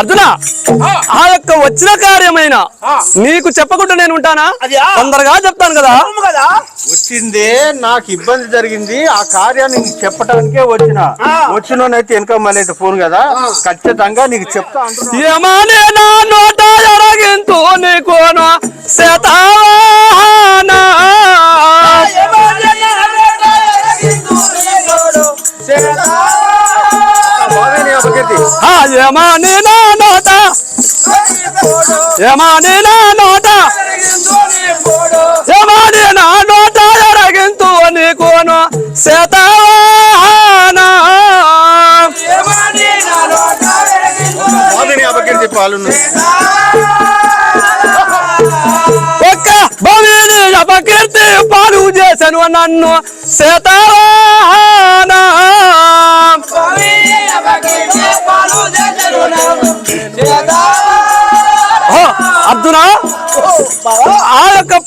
అర్జున ఆ. యొక్క వచ్చిన కార్యమైన నీకు చెప్పకుండా నేను ఉంటానా? తొందరగా చెప్తాను కదా. వచ్చిందే నాకు ఇబ్బంది జరిగింది ఆ కార్యాన్ని నీకు చెప్పడానికే వచ్చిన. ఆ. వచ్చినోనైతే వెనక మళ్ళీ ఫోన్ కదా. ఖచ్చితంగా నీకు చెప్తా ఏమని నా నోట ఎరగింతు నీకోను శతావాహన. బాగానే అపకీర్తి. ఆ ఏమని నా నోట ఏమని నా నోట? ఏమని నా నోట ఎరగింతు నీకోను ఒక్క భవిని అపకీర్తి పాలు చేశాను నన్ను శతావాహన?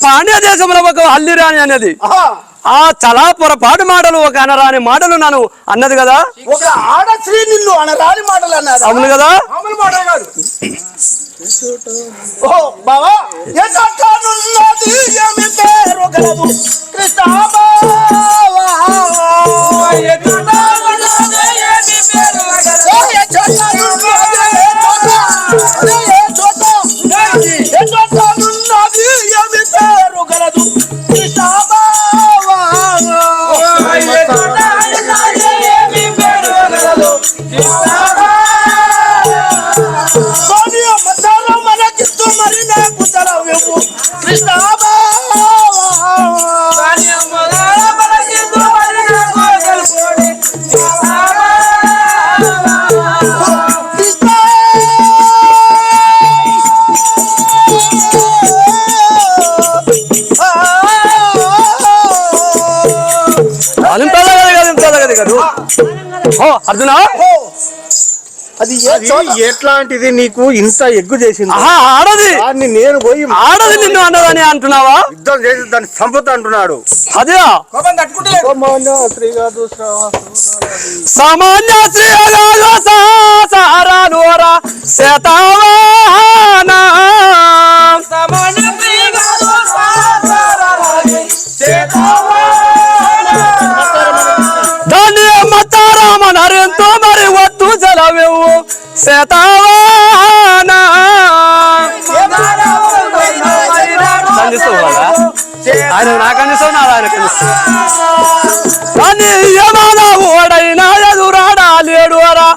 పాండ్య దేశంలో ఒక హల్లిరాణి అనేది ఆ చలా పొరపాటు మాటలు ఒక అనరాని మాటలు నన్ను అన్నది కదా? ఒక ఆడశ్రీ నిన్ను అనరాని మాటలు అన్నారు అవును కదా? మామూలు మాటలు కాదు. ఓ బావా ఎన్నది ఏమి పేరు గలదు? కృష్ణ బావా. ఎన్నడన్నది ఏమి పేరు గలదు? ఓ ఎట్లాంటిది నీకు ఇంత ఎగ్గు చేసింది? ఆహా ఆడది. దాన్ని నేను పోయి ఆడది నిన్ను అన్నదని అంటున్నావా? యుద్ధం చేసి దాన్ని చంపుతా అంటున్నాడు. అదే. సామాన్య శ్రీ సారానోరా ఖండిస్తావా ఆయన నాకు నా ఓడైనా ఎదురాడా? లేడు అరా.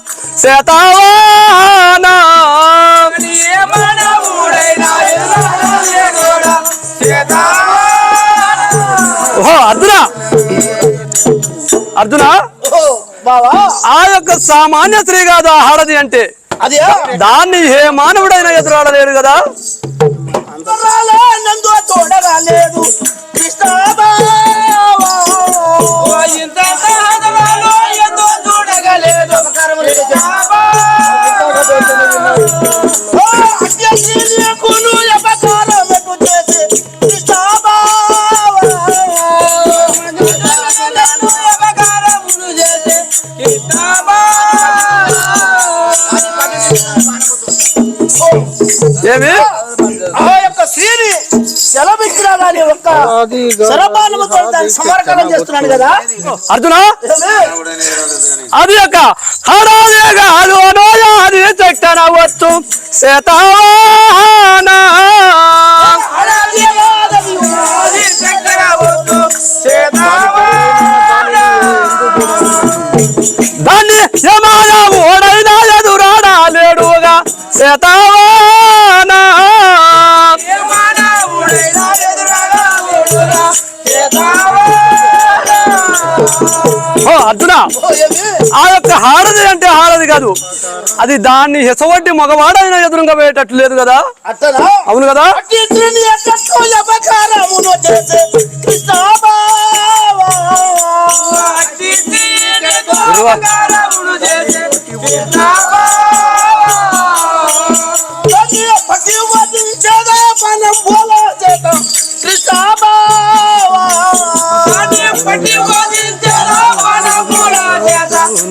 ఓహో అర్జున? అర్జున? బావా? ఆ యొక్క సామాన్య స్త్రీ కాదు ఆ ఆడది అంటే. అదే. దాన్ని ఏ మానవుడైనా ఎదురాడలేడు కదా? అంతరాలే నందు తోడరాలేదు. కృష్ణ ఏమి? ఆ యొక్క స్త్రీని ఒక్క శరపాలముతో దాన్ని చేస్తున్నాను కదా? అర్జున? అది యొక్క హరాది కాదు అనోయాది చక్కన వచ్చు. శతవాహన. అడవివాదవి ఉన్నది చక్రవర్తు దాన్ని యమాన ఓడైనా ఎదురాడలేడుగా శతవాహన. అర్జున ఆ యొక్క హారది అంటే హారది కాదు. అది దాన్ని హెసవట్టి మగవాడైనా ఎదురుగా పోయేటట్లు లేదు కదా? అవును కదా? కృష్ణ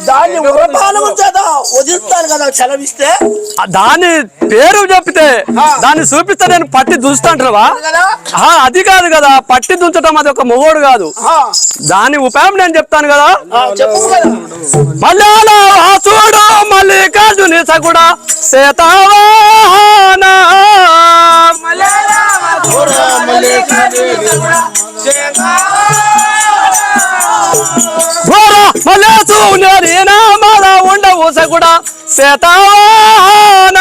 దాన్ని ఉరపాలము చేత వదిలిస్తాను కదా సెలవిస్తే. ఆ దాని పేరు చెప్తే. దాన్ని చూపిస్తే నేను పట్టి దుంచుతాంటున్నావా అది కాదు? కదా పట్టి దుంచడం అది ఒక మొగోడు కాదు. దాని ఉపాయం నేను చెప్తాను కదా. ఆ, చెప్పు కదా. మల్యాల వాసుడు మల్లికార్జుని సగుడ సేతావాన ఘోర మలేసు నేనా మల ఉండవు సగుడ సేతావాన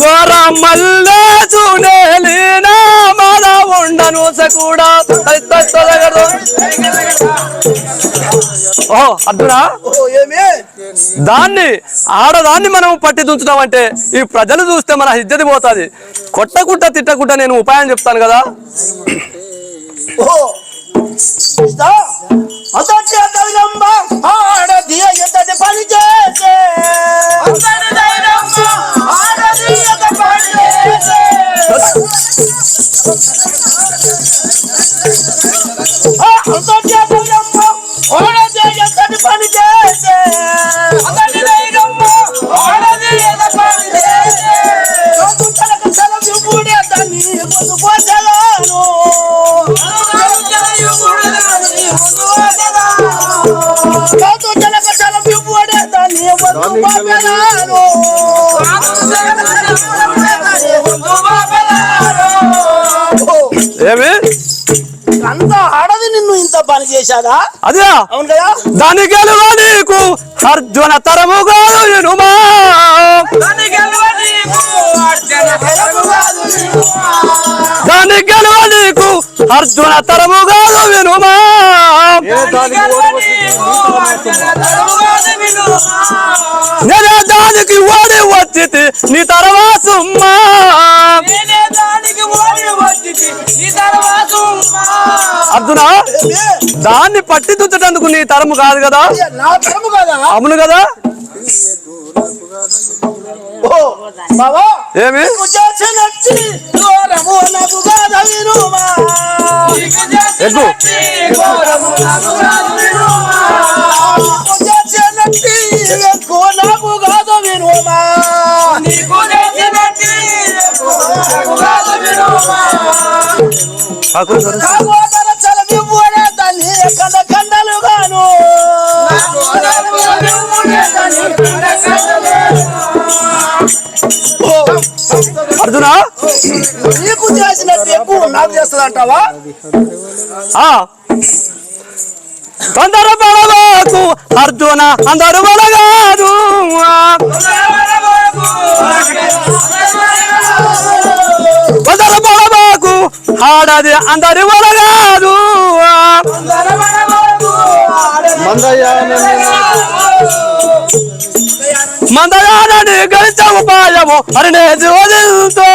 ఘోర మల్లేసు నేలినా మల ఉండను సగుడ. ఓ అర్జునా ఓ, ఏమి? దాన్ని ఆడదాన్ని మనం పట్టి దుంచుతామంటే ఈ ప్రజలు చూస్తే మన ఇద్దరి పోతుంది. కొట్టకుండా తిట్టకుండా నేను ఉపాయం చెప్తాను కదా. పని చేసే. ఏమి? అంత పని చేశాదా అదే. అవును కదా? దాని గెలువ నీకు? అర్జున తరము కాదు ఇనుమా దాని గెలువ నీకు? అర్జున తరము కాదు వినుమా నేనే దానికి ఓడి వచ్చి నీ తరవా సుమ్మా. అర్జున? దాన్ని పట్టి దుచ్చటందుకు నీ తరము కాదు కదా? అవును కదా? ఏమి. ఎగ్గు. అర్జున? నీకు చేసినట్టు ఎక్కువ నాకు చేస్తుందంటావా ఆ! తొందర పడబాకు అర్జున అందరు బలగాదు ఆడది అందరి బలగాదు మందగానని గడిచ ఉపాయము అరినేది వదిలితో.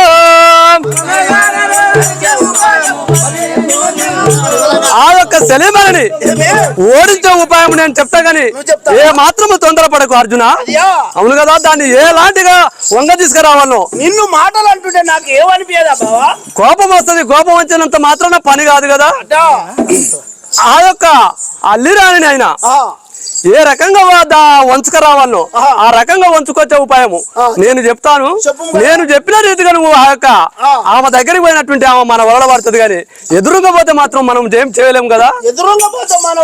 ఏమి? ఓడించే ఉపాయం నేను చెప్తా గాని? ఏ మాత్రము తొందరపడకు అర్జున? అవును కదా దాన్ని ఎలాంటిగా వంగ తీసుకురావాలను నిన్ను మాటలు అంటుంటే నాకు ఏమనిపించదా బావా? కోపం వస్తుంది కోపం వచ్చినంత మాత్రాన పని కాదు కదా. ఆ యొక్క అల్లిరాని ఆయన ఏ రకంగా వంచుక రావాలను ఆహా. ఆ రకంగా వంచుకొచ్చే ఉపాయము. నేను చెప్తాను. నేను చెప్పిన రీతిగా నువ్వు ఆ యొక్క. ఆమె దగ్గరికి పోయినటువంటి ఆమె మన వలన పడుతుంది కానీ ఎదురుగా పోతే మాత్రం మనం ఏం చేయలేము కదా ఎదురుగా పోతే మనం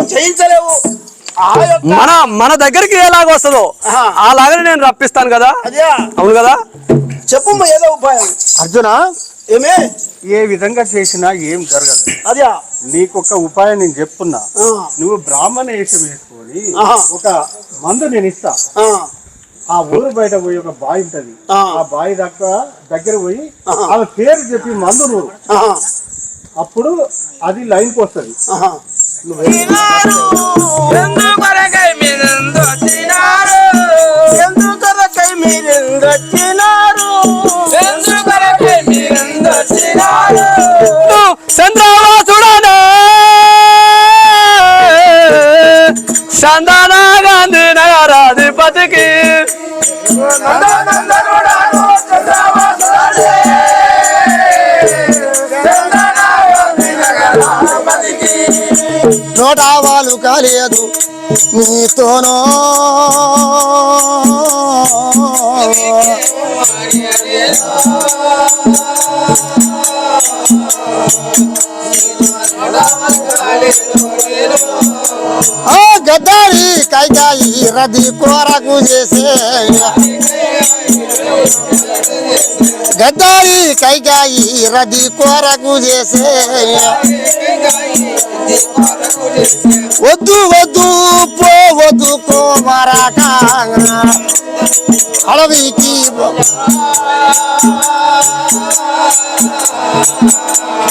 యొక్క మన మన దగ్గరికి ఎలాగ వస్తుందో. అలాగనే నేను రప్పిస్తాను కదా అవును కదా చెప్పు ఏదో ఉపాయం అర్జున ఏమే? ఏ విధంగా చేసినా ఏం జరగదు. అదే. నీకొక ఉపాయం నేను చెప్తున్నా. నువ్వు బ్రాహ్మణ వేషం వేసుకొని ఆహా. ఒక మందు నేను ఇస్తా. ఆ, ఊరు బయట పోయి ఒక బావి ఉంటది. ఆ. ఆ బావి దగ్గర దగ్గర పోయి. ఆమె పేరు చెప్పి మందు ఆహా, అప్పుడు అది లైన్కి వస్తుంది. ఆహా. చంద్రవాసుడనే చందనా గాంధీ నగరాధిపతికి నోటావాలు కాలేదు నీతోనో. Oh గద్దారి కైకాయి రది కోరకు చేసే గద్దారి కైకాయి రది కోరకు చేసే వద్దు వద్దు పోవద్దు కోమరాక అడవికి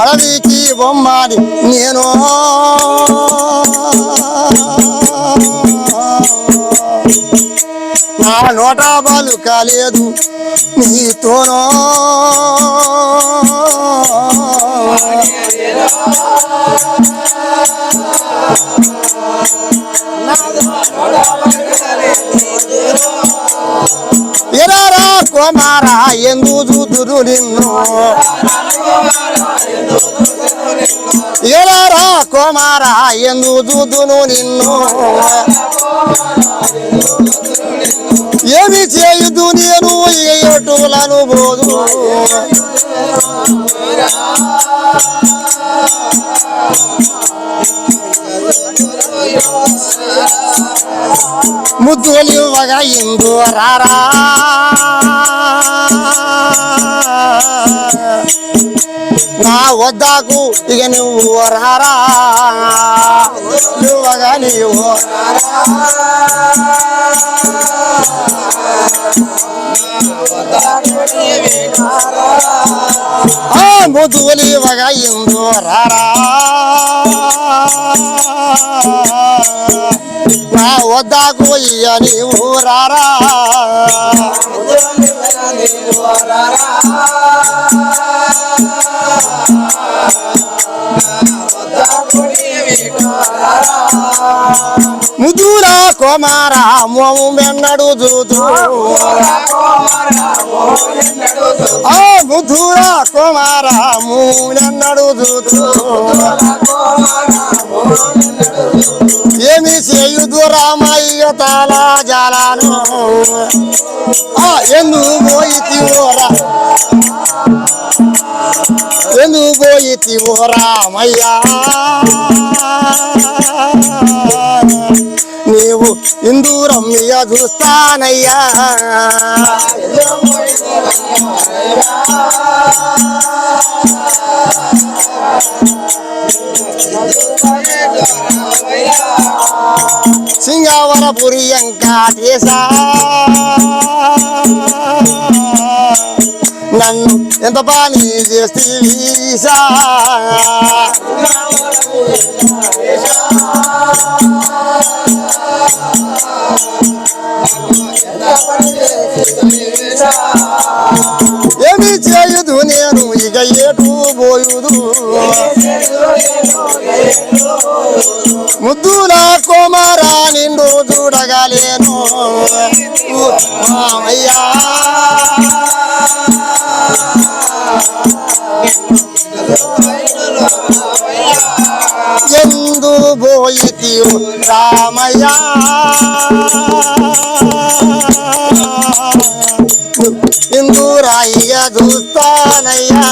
అడవికి బొమ్మని నేను. నా నోట బాలు కాలేదు నీతోనో. ఎరారా కుమారా ఎందు చూదురు నిన్ను? కుమారా ఎందు దూదును నిన్ను. ఏమి చేయుదు నేను ఎటులను బోదు? ముద్దులివ్వగా ఇందు రారా. నా వద్దకు ఇక నువ్వు రారా? ఇవ్వగా నీవు ఆ ఇందు రారా? వద్దకు ఇక నీవు రారా? ముదురా కుమార మోము మెన్నడు చూదు ఆ ముదురా కుమార మూనెన్నడు చూదు ఏమి చేయుదు రామయ్య తాలా జాలాను? ఆ ఎందు పోయి ఓరా ఎందు పోయి ఓ రామయ్యా. నీవు ఇందూరం మీద చూస్తానయ్యా. సింగావరపురి వెంకటేశ. నన్ను ఎంత పని చేస్తీసా ఏమి చేయుదు నేను? ఇక ఏటు పోయుదు. ముద్దుల కుమారా నిండు చూడగలేను మామయ్యా. ఎందు పోయి రామయ్యా. ఇందు చూస్తానయ్యా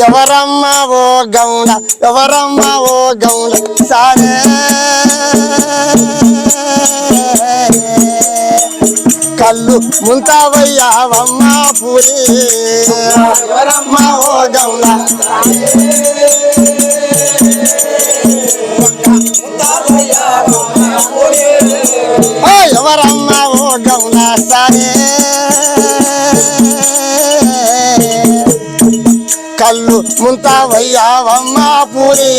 ఎవరమ్మ ఓ గౌడ ఎవరమ్మ ఓ గౌడ సారే. కళ్ళు ముంతవయ్యావమ్మ పూరి. ఎవరమ్మ ఓ గౌడ డౌనా సరే? కళ్ళు ముంతావయ్యావమ్మా పూరి.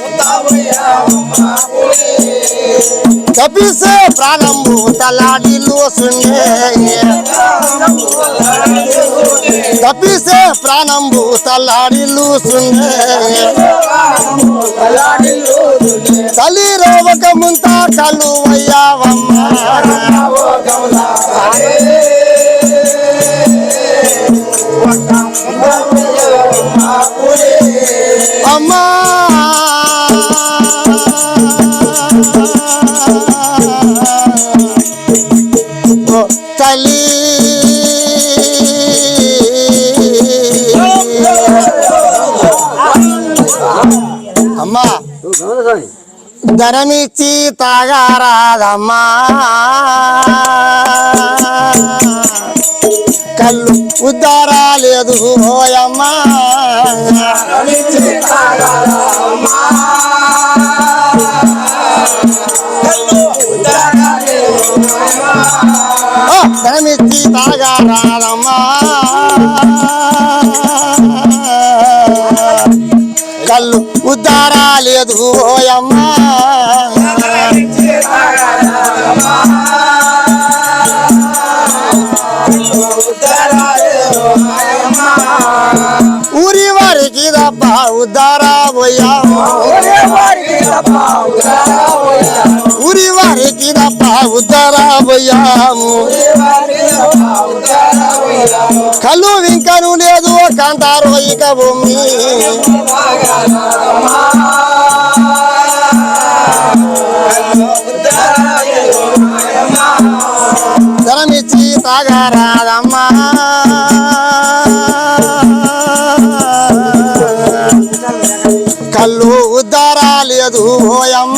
ముంతావయ్యావమ్మా కపిసే ప్రాణము తలాడిలు సున్నే కపిసే ప్రాణంబు తలాడిలు సున్నే తల్లి రోవక ముంత కళ్ళు అమ్మా! అమ్మా తాగారాదమ్మా. కళ్ళు ఉద్దారా లేదు ఓయమ్మా. ధనమిచ్చి తాగారాదమ్మా. కళ్ళు ఉద్దారా లేదు ఓయమ్మా ఊరి వారికి తప్ప ఉద్దారా పోయాము ఊరి వారికి తప్ప ఉద్దరాబోయాము కళ్ళు వింకను లేదు కాంతారు ఇక భూమి. ధనమిచ్చి తాగారాదమ్మా. కళ్ళు ఉద్దారాలేదు ఓయమ్మ.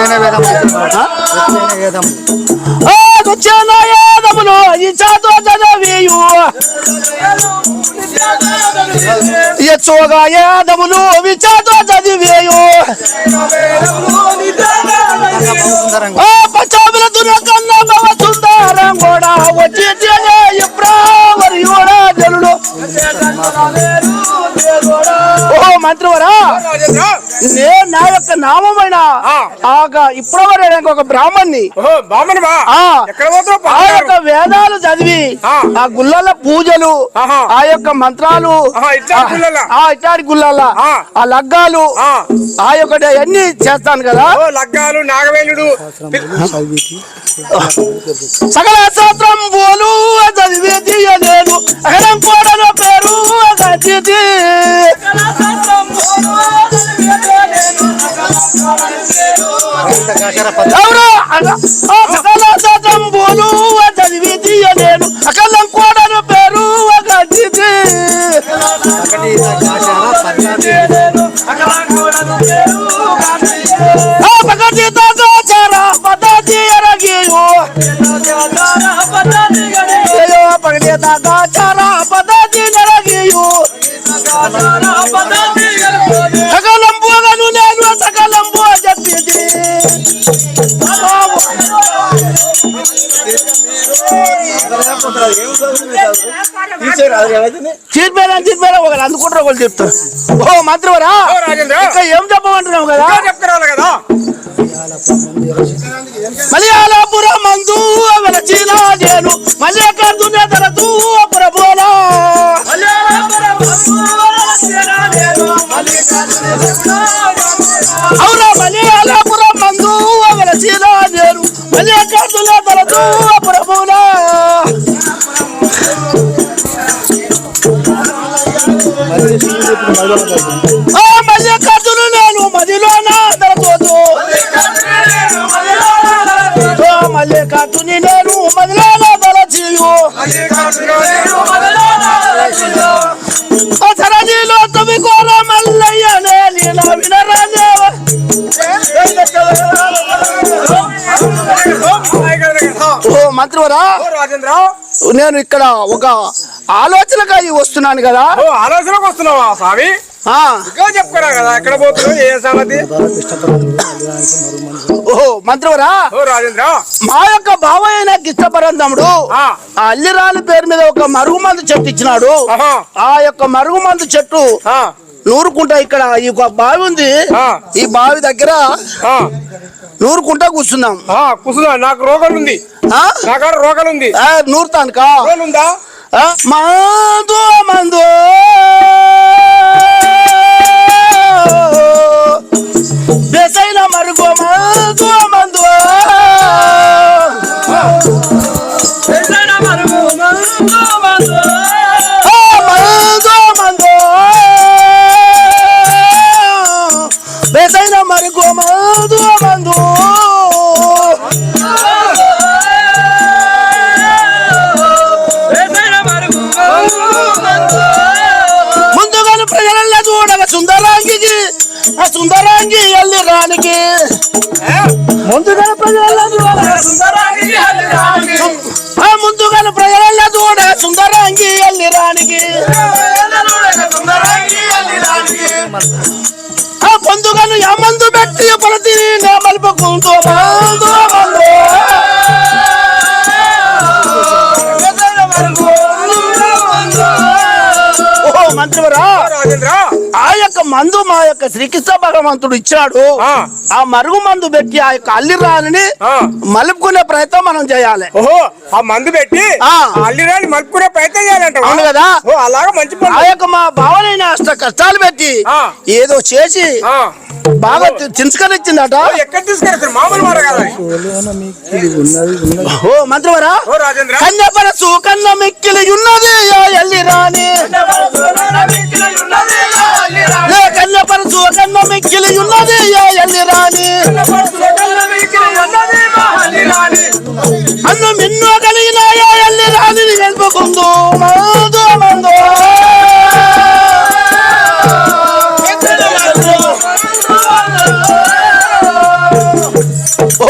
ఉద్దారా లేదు మాయమ్మా ఏదములు ఈ చాతో చదవియు. ఎచ్చోగా ఏదములు విచాతో చదివేయు. ఆ పచ్చాబుల దుర్గన్న భవ సుందరం కూడా వచ్చి కూడా జనుడు ఓ మంత్రివరా? నే నా యొక్క ఇప్రవరి అనే ఒక బ్రాహ్మణ్ణి. ఆ. యొక్క వేదాలు చదివి ఆ. గుళ్ళల పూజలు. ఆ యొక్క మంత్రాలు? ఆ ఇట్లాంటి గుళ్ళల. ఆ. లగ్గాలు ఆ. యొక్క అన్ని చేస్తాను కదా. ఓ లగ్గాలు నాగవేలుడు. సకల శాస్త్రం పోలు చదివి తీయలేదు అహరం కోడల పేరు గచ్చితి ఎవరు అన- ఆ సకల శాస్త్రం పోలు చదివి తీయలేదు అకలం కోడల పేరు గచ్చితి ఆ పగటి తాచార పద్ధతి ఎరగియు అయ్యో పగటి తాచార పద్ధతి ఎరగియు సకలం పోగను నేను సకలం పో చెప్పింది చీర్పేరా చీర్పేరా ఒకరు అందుకుంటారు ఒకరు చెప్తారు. ఓ మంత్రివరా ఏం చెప్పమంటున్నావు కదా? చెప్పుకురావాలి కదా. మలయాళపురం మందు వెలచిన నేను మల్లికార్జున తరతూ ప్రభోలా అవునా మలయాళపురం మందు వెలచిన నేను మల్లికార్జున తలచూ ప్రభునా ఆ మల్లికార్జును నేను మదిలోన తలచోదు ఆ మల్లికార్జుని నేను మదిలోన ఓ మంత్రివరా రాజేంద్ర నేను ఇక్కడ ఒక ఆలోచనగా వస్తున్నాను కదా. ఓ ఆలోచనకు వస్తున్నావా స్వామి? చెప్పుకోరా కదా ఎక్కడ పోతున్నావు ఏ సంగతి? ఓహో మంత్రివరా రాజేంద్ర. మా యొక్క బావ అయిన కిష్టపరంధముడు ఆ. అల్లిరాని పేరు మీద ఒక మరుగుమందు చెట్టు ఇచ్చినాడు. ఆ యొక్క మరుగుమందు చెట్టు ఆ, నూరుకుంటా ఇక్కడ ఈ ఒక బావి ఉంది. ఆ. ఈ బావి దగ్గర నూరుకుంటా కూర్చున్నాం. ఆ, కుసుదా నాకు రోగం ఉంది. ఆ? నాకు రోగం ఉంది. ఉందా? ఆ? మందు మందు. బెసైన మరుగు మందు మందు. ఆ సుందరాంగి ఎల్లి రానికి సుందరాంగి ఆ ముందుగాను ప్రజలలో చూడ సుందరాంగి ఎల్లి రానికి ఆ పొందుగాను యమందు పెట్టి మలుపుకుంటూ మందు మందు ఓ మంత్రివరా. రాజేంద్ర. ఆ యొక్క మందు మా యొక్క శ్రీకృష్ణ భగవంతుడు ఇచ్చాడు ఆ. మరుగు మందు పెట్టి ఆ యొక్క అల్లిరాని. మలుపుకునే ప్రయత్నం మనం చేయాలి. ఓహో ఆ మందు పెట్టి ఆ. అల్లిరాని మలుపుకునే ప్రయత్నం చేయాలంట అవును కదా? ఓ అలాగా మంచి ఆ పని యొక్క మా భావనైన అష్ట కష్టాలు పెట్టి ఆ. ఏదో చేసి ఆ, బాగా చించుకొనిచ్చిందట ఓ, ఎక్కడ తీసుకెళ్తారు మామూలు మాట కదా ఓ మంత్రివరా? ఓ రాజేంద్ర. కన్యపరసు కన్న మిక్కిలి ఉన్నది ఆ ఎల్లి రాని లే కన్యపరసు కన్న మిక్కిలి ఉన్నది ఎల్లి రాని అన్ను మిన్నో కలిగిన ఆ ఎల్లి రాని గెలుపుకుందు మందు మందు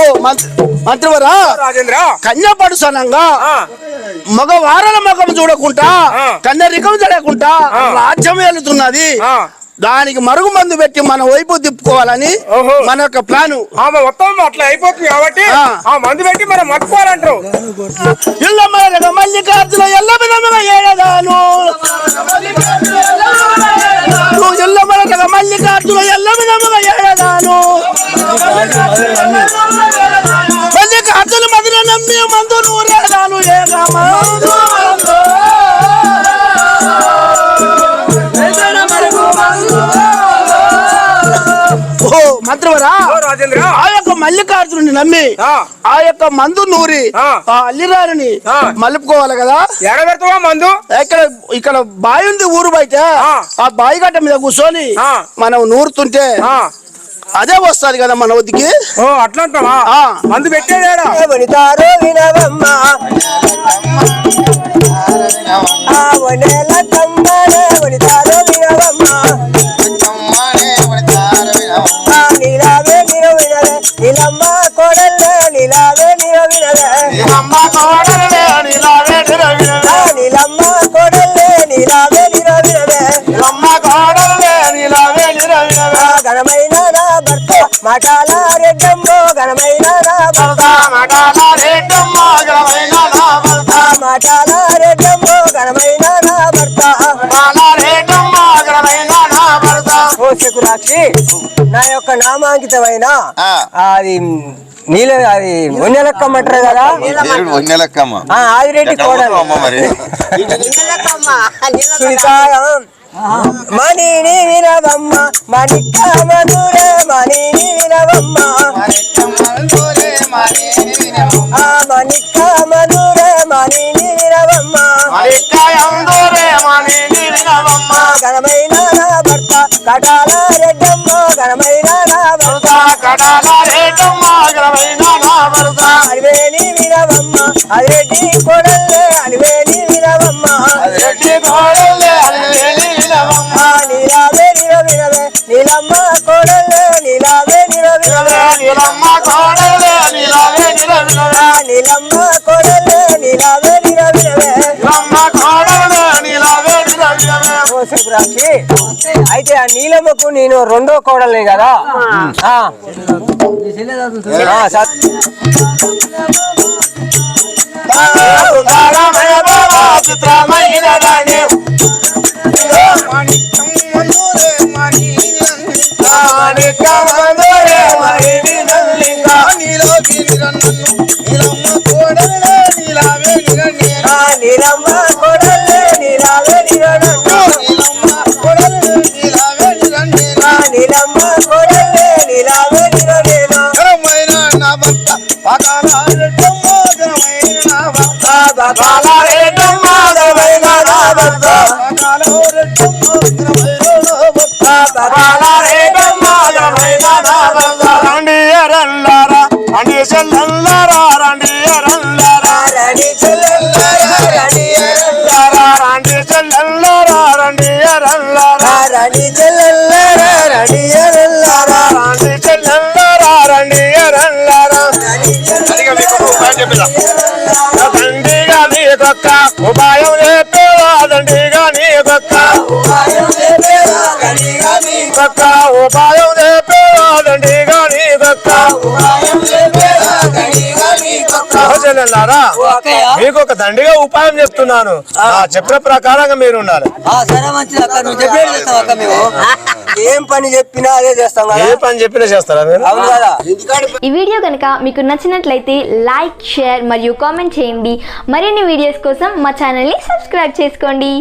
ఓ మంత్రివరా రాజేంద్ర కన్యపడుసనంగా ఆ, మగ వారల ముఖం చూడకుండా జరగకుండా ఆ. రాజ్యం వెళుతున్నది. దానికి మరుగు మందు పెట్టి మన వైపు తిప్పుకోవాలని. మన యొక్క ప్లాను మొత్తం అట్లా అయిపోతుంది కాబట్టి ఆ. మందు పెట్టి మనం ఇళ్ళ మరగ మల్లికార్జున ఎల్ల ఏడదాను ఇళ్ళ మల్లికార్జున ఎల్ల ఏడదాను నమ్మి మందు మంత్రివరా రాజేంద్ర ఆ యొక్క మల్లికార్జునుని నమ్మి ఆ. యొక్క మందు నూరి ఆ. అల్లిరారిని. మలుపుకోవాలి కదా ఎడ పెడతావా మందు ఇక్కడ ఇక్కడ బావి ఉంది ఊరు బయట ఆ. బావి గట్ట మీద కూర్చొని. మనం నూరుతుంటే ఆ, అదే వస్తది కదా మన వద్దికి? ఓ అట్లా. మందు వనితారో వినవమ్మ. ఆ వనెల కమ్మనే వనితారో వినవమ్మ. ఆ నీలావే నీరో వినవే. నీలమ్మ కోడల్లే నీలావే నీరో వినవే. ఆ నీలమ్మ కోడల్లే నీలావే నీరో వినవే ఆ ఘనమైన నా భర్త మాటాల రెడ్డమ్మో ఘనమైన నా భర్త మాటాల రెడ్డమ్మో ఘనమైన నా భర్త. ఓ శకురాక్షి నా యొక్క నామాంకితమైన అది నీళ్ళ అది మున్నెలక్కమ్మంటారు కదా? నెలక్కమ్మ ఆ, ఆదిరెడ్డి కోడలు. మణిని వినవమ్మ మణిక మధురే మణిని వినవమ్మ. ఆ మణిక మధురే మణిని వినవమ్మ. ఘనమైన నా భర్త కటాల రెడ్డమ్మ ఘనమైన నా భర్త కటాల రెడ్డమ్మ ఘనమైన నా భర్త. అలివేణి వినవమ్మ అలిరెడ్డి కొడల్లే అలివేణి వినవమ్మ. అలిరెడ్డి కొడల్లే అలివేణి నీలావే నీలమ్మ కొడల్లే నీలావే నిర వినవే ఆ నీలమ్మ కొడల్లే నీలావే నిర వినవే ఓ శుభ్రాక్షి అయితే ఆ నీలమ్మకు నేను రెండో కోడల్ని కదా? ఆ. ఆ, సత్- ఆ నీలమ్మ కొడల్లే నీలావే నిర ఆ నీలమ్మ కొడల్లే నీలావే నిర నేను ఆ బకాల రెడ్డమ్మ ఘనమైన నా భర్త ఆ బకాల రెడ్డమ్మ రండి ఎరల్లారా రండి రండి ఎరల్లారా చెల్లెల్లారా రండి రండి ఎరల్లారా చెల్లెల్లారా రండి రండి ఎరల్లారా ఉపాయం కొక్క ఉపాయం చెప్పేవా దండిగా నీకొక్క చెల్లెల్లారా మీకు ఒక దండిగా ఉపాయం చెప్తున్నాను. ఆ. చెప్పిన ప్రకారంగా మీరు ఉండాలి ఏం పని చెప్పినా అదే చేస్తాం ఏ పని చెప్పినా చేస్తారా ఈ వీడియో కనుక మీకు నచ్చినట్లయితే లైక్ షేర్ మరియు కామెంట్ చేయండి. మరిన్ని వీడియోస్ కోసం మా ఛానల్ని సబ్స్క్రైబ్ చేసుకోండి.